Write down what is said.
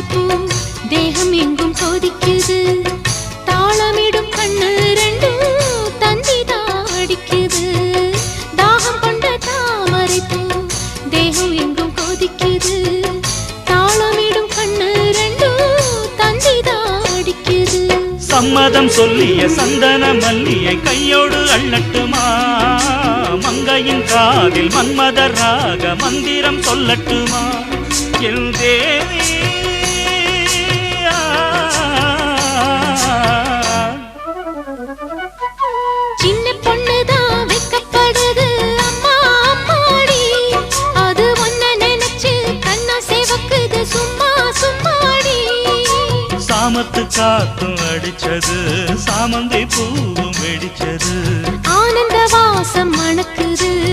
பூ தேகம் எங்கும் கொதிக்குது. தாளமிடும் கண்ணு ரெண்டு தந்தி தாடிக்குது தாகம் கொண்ட தாமரைப்பூ. தேகம் எங்கும் கொதிக்குது. தாளமிடும் கண்ணு ரெண்டு தந்தி தாடிக்குது சம்மதம் சொல்லிய சந்தன மல்லியை கையோடு அள்ளட்டுமா? மங்கையின் காதில் மன்மத ராக மந்திரம் சொல்லட்டுமா? என் தேவி சும்மாடி. சாமத்து காத்தும் அடிச்சது சாமந்தை பூவும் வெடிச்சது. ஆனந்த வாசம் மணக்குது.